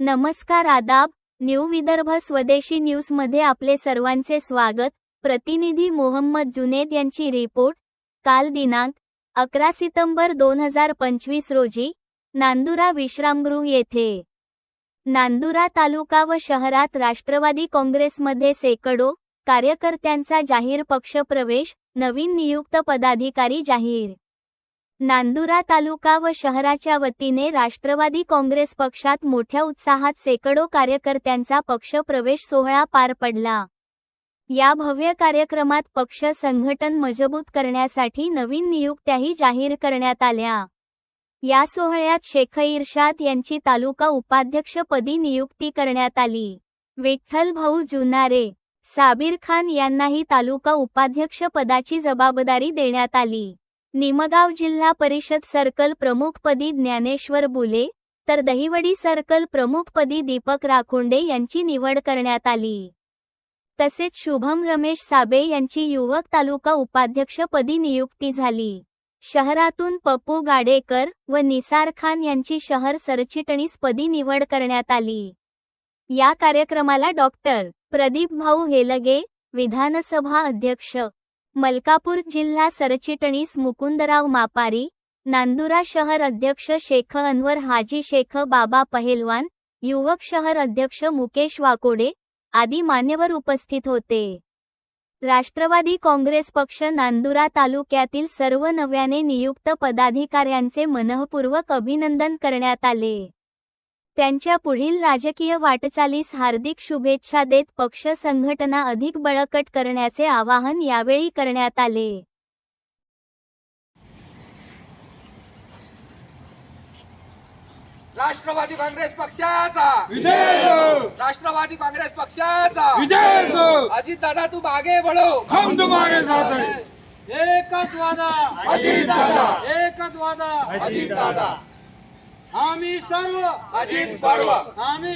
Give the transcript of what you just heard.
नमस्कार आदाब न्यू विदर्भ स्वदेशी न्यूजमध्ये आपले सर्वांचे स्वागत. प्रतिनिधी मोहम्मद जुनेद यांची रिपोर्ट. काल दिनांक अकरा सितंबर दोन हजार पंचवीस रोजी नांदुरा विश्रामगृह येथे. नांदुरा तालुका व शहरात राष्ट्रवादी काँग्रेसमध्ये सेकडो कार्यकर्त्यांचा जाहीर पक्षप्रवेश नवीन नियुक्त पदाधिकारी जाहीर. नांदुरा तालुका व शहराच्या वतीने राष्ट्रवादी काँग्रेस पक्षात मोठ्या उत्साहात सेकडो कार्यकर्त्यांचा पक्षप्रवेश सोहळा पार पडला. या भव्य कार्यक्रमात पक्ष संघटन मजबूत करण्यासाठी नवीन नियुक्त्याही जाहीर करण्यात आल्या. या सोहळ्यात शेख इर्शाद यांची तालुका उपाध्यक्षपदी नियुक्ती करण्यात आली. विठ्ठल भाऊ जुनारे साबीर खान यांनाही तालुका उपाध्यक्षपदाची जबाबदारी देण्यात आली. निमगाव जिल्हा परिषद सर्कल प्रमुखपदी ज्ञानेश्वर बुले तर दहिवडी सर्कल प्रमुखपदी दीपक राखोंडे यांची निवड करण्यात आली. तसेच शुभम रमेश साबे यांची युवक तालुका उपाध्यक्षपदी नियुक्ती झाली. शहरातून पप्पू गाडेकर व निसार खान यांची शहर सरचिटणीसपदी निवड करण्यात आली. या कार्यक्रमाला डॉक्टर प्रदीप भाऊ हेलगे विधानसभा अध्यक्ष मलकापूर जिल्हा सरचिटणीस मुकुंदराव मापारी नांदुरा शहर अध्यक्ष शेख अनवर हाजी शेख बाबा पहेलवान युवक शहर अध्यक्ष मुकेश वाकोडे आदी मान्यवर उपस्थित होते. राष्ट्रवादी काँग्रेस पक्ष नांदुरा तालुक्यातील सर्व नव्याने नियुक्त पदाधिकाऱ्यांचे मनःपूर्वक अभिनंदन करण्यात आले. त्यांच्या पुढील राजकीय वाटचालीस हार्दिक शुभेच्छा देत पक्ष संघटना अधिक बळकट करण्याचे आवाहन यावेळी करण्यात आले. राष्ट्रवादी काँग्रेस पक्षाचा. विजय हो. राष्ट्रवादी काँग्रेस पक्षाचा. विजय हो. अजित दादा तू मागे बढो हम तुम्हारे साथ हैं. एकच वादा. अजित दादा एकच वादा. अजित दादा आम्ही सर्व. अजित बडवा आम्ही